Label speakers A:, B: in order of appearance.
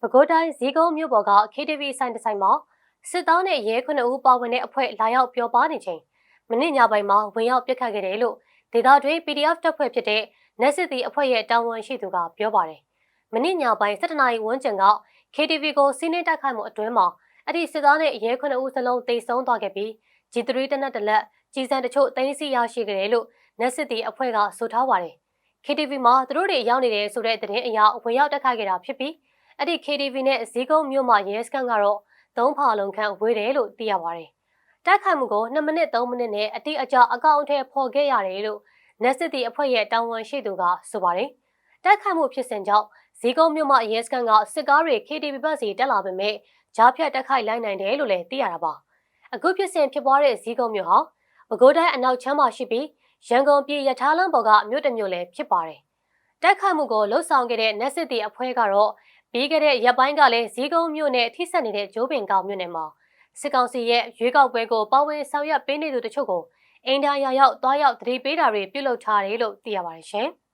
A: ပဲခူးတိုင်းဇီးကုန်းမြို့ပေါ်က KTV ဆိုင်တစ်ဆိုင်မှာစစ်သားနဲ့ရဲခုနှစ်ဦးပါဝင်တဲ့အဖွဲ့လာရောက်ပြောပါနေချိန်မနေ့ညပိုင်းမှာဝင်ရောက်ပစ်ခတ်ခဲ့တယ်လို့ဒေသတွင်း PDF တပ်ဖွဲ့ဖြစ်တဲ့နေစစ်တီအဖွဲ့ရဲ့တာဝန်ရှိသူကပြောပါတယ်။မနေ့ညပိုင်း7နာရီဝန်းကျင်က KTV ကိုစီးနှင်းတိုက်ခိုက်မှုအတွင်းမှာအဲ့ဒီစစ်သားနဲ့ရဲခုနှစ်ဦးစလုံးတိတ်ဆုံးသွားခဲ့ပြီး G3 တနက်တလက်ကြီးစံတချို့သိမ်းဆီးရရှိခဲ့တယ်လို့နေစစ်တီအဖွဲ့ကဆိုထားပါတယ်။ KTV မှာသူတို့တွေရောက်နေတယ်ဆိုတဲ့သတင်းအရဝင်ရောက်တက်ခိုက်ခဲ့တာဖြစ်ပြီး အဲ့ဒီ KTV နဲ့ဇီးကုန်းမြို့မှာရဲစခန်းကတော့သုံးဖာလုံးခန့်ဝေးတယ်လို့သိရပါတယ်။တိုက်ခိုက်မှုကို2မိနစ်3မိနစ်နဲ့အတိအကျအကောင့်အထည်ဖော်ခဲ့ရတယ်လို့နေစစ်တီအဖွဲ့ရဲ့တာဝန်ရှိသူကဆိုပါတယ်။တိုက်ခိုက်မှုဖြစ်စဉ်ကြောင့်ဇီးကုန်းမြို့မှာရဲစခန်းကစစ်ကားတွေ KTV ဘက်စီတက်လာပေမဲ့ဂျားဖြတ်တက်ခိုက်လိုက်နိုင်တယ်လို့လည်းသိရတာပါ။အခုဖြစ်စဉ်ဖြစ်ပွားတဲ့ဇီးကုန်းမြို့ဟာပဲခူးတိုင်းအနောက်ချမ်းမှာရှိပြီးရန်ကုန်ပြည်ရထားလမ်းပေါ်ကမြို့တစ်မြို့လည်းဖြစ်ပါတယ်။တိုက်ခိုက်မှုကိုလှုပ်ဆောင်ခဲ့တဲ့နေစစ်တီအဖွဲ့ကတော့ ပြီးခဲ့တဲ့ရက်ပိုင်းကလည်းဇီးကုန်းမြို့နယ်ထိစပ်နေတဲ့ဂျိုးပင်ကောင်မြို့နယ်မှာစစ်ကောင်စီရဲ့ရွေးကောက်ပွဲကိုပါဝင်ဆောင်ရွက်ပေးနေသူတချို့ကိုအင်ဒါရာရောက်တွားရောက်တတိပေးတာတွေပြုလုပ်ထားတယ်လို့သိရပါတယ်ရှင်။